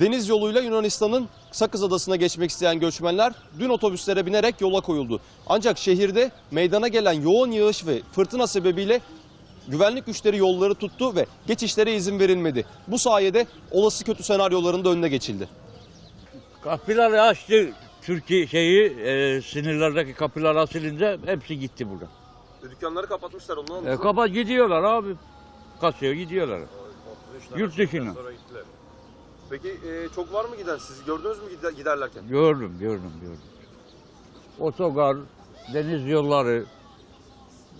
Deniz yoluyla Yunanistan'ın Sakız Adası'na geçmek isteyen göçmenler dün otobüslere binerek yola koyuldu. Ancak şehirde meydana gelen yoğun yağış ve fırtına sebebiyle güvenlik güçleri yolları tuttu ve geçişlere izin verilmedi. Bu sayede olası kötü senaryoların da önüne geçildi. Kapıları açtı Türkiye şeyi e, sınırlardaki kapılar açılınca hepsi gitti burada. Dükkanları kapatmışlar ondan E, kapat gidiyorlar abi. Kasıyor gidiyorlar. Yurt dışına. Peki e, çok var mı giden? Siz gördünüz mü giderlerken? Gördüm gördüm gördüm. Otogar, deniz yolları,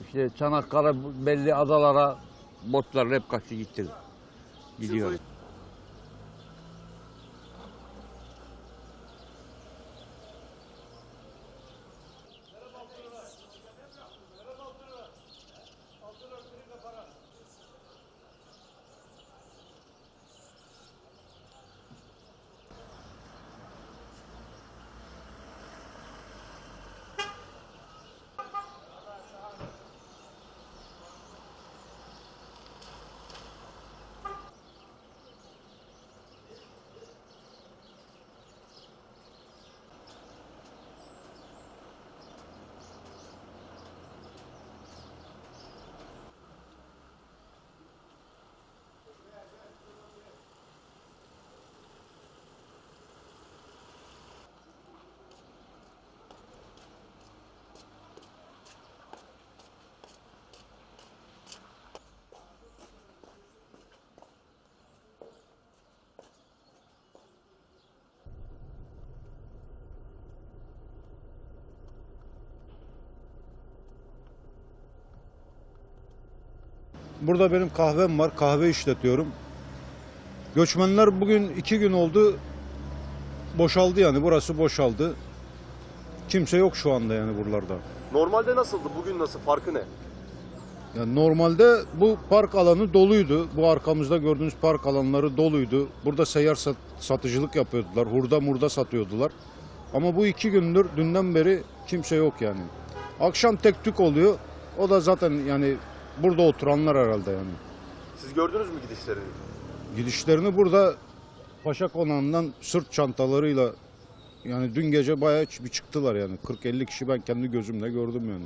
işte Çanakkale belli adalara botlar hep kaçtı gitti. Gidiyor. Burada benim kahvem var. Kahve işletiyorum. Göçmenler bugün iki gün oldu. Boşaldı yani. Burası boşaldı. Kimse yok şu anda yani buralarda. Normalde nasıldı? Bugün nasıl? Farkı ne? Yani normalde bu park alanı doluydu. Bu arkamızda gördüğünüz park alanları doluydu. Burada seyyar sat- satıcılık yapıyordular. Hurda murda satıyordular. Ama bu iki gündür dünden beri kimse yok yani. Akşam tek tük oluyor. O da zaten yani burada oturanlar herhalde yani. Siz gördünüz mü gidişlerini? Gidişlerini burada Paşa Konağı'ndan sırt çantalarıyla yani dün gece bayağı bir çıktılar yani. 40-50 kişi ben kendi gözümle gördüm yani.